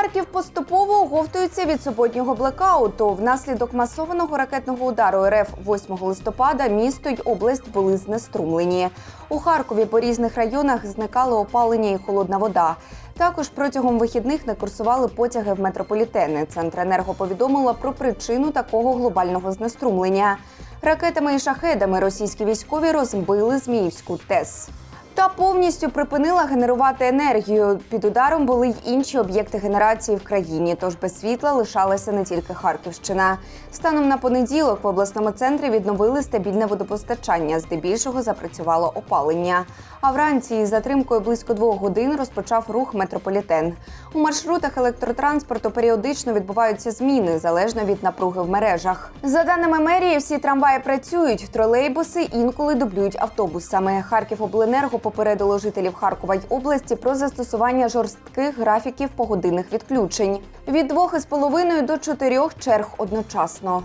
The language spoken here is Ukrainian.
Харків поступово оговтується від суботнього блекауту. Внаслідок масованого ракетного удару РФ 8 листопада місто й область були знеструмлені. У Харкові по різних районах зникали опалення і холодна вода. Також протягом вихідних не курсували потяги в метрополітени. Центренерго повідомила про причину такого глобального знеструмлення. Ракетами і шахедами російські військові розбили Зміївську ТЕС. Та повністю припинила генерувати енергію. Під ударом були й інші об'єкти генерації в країні. Тож без світла лишалася не тільки Харківщина. Станом на понеділок в обласному центрі відновили стабільне водопостачання. Здебільшого запрацювало опалення. А вранці із затримкою близько двох годин розпочав рух метрополітен. У маршрутах електротранспорту періодично відбуваються зміни залежно від напруги в мережах. За даними мерії, всі трамваї працюють. Тролейбуси інколи дублюють автобусами. Харківобленерго попередило жителів Харкова й області про застосування жорстких графіків погодинних відключень від двох із половиною до чотирьох черг одночасно.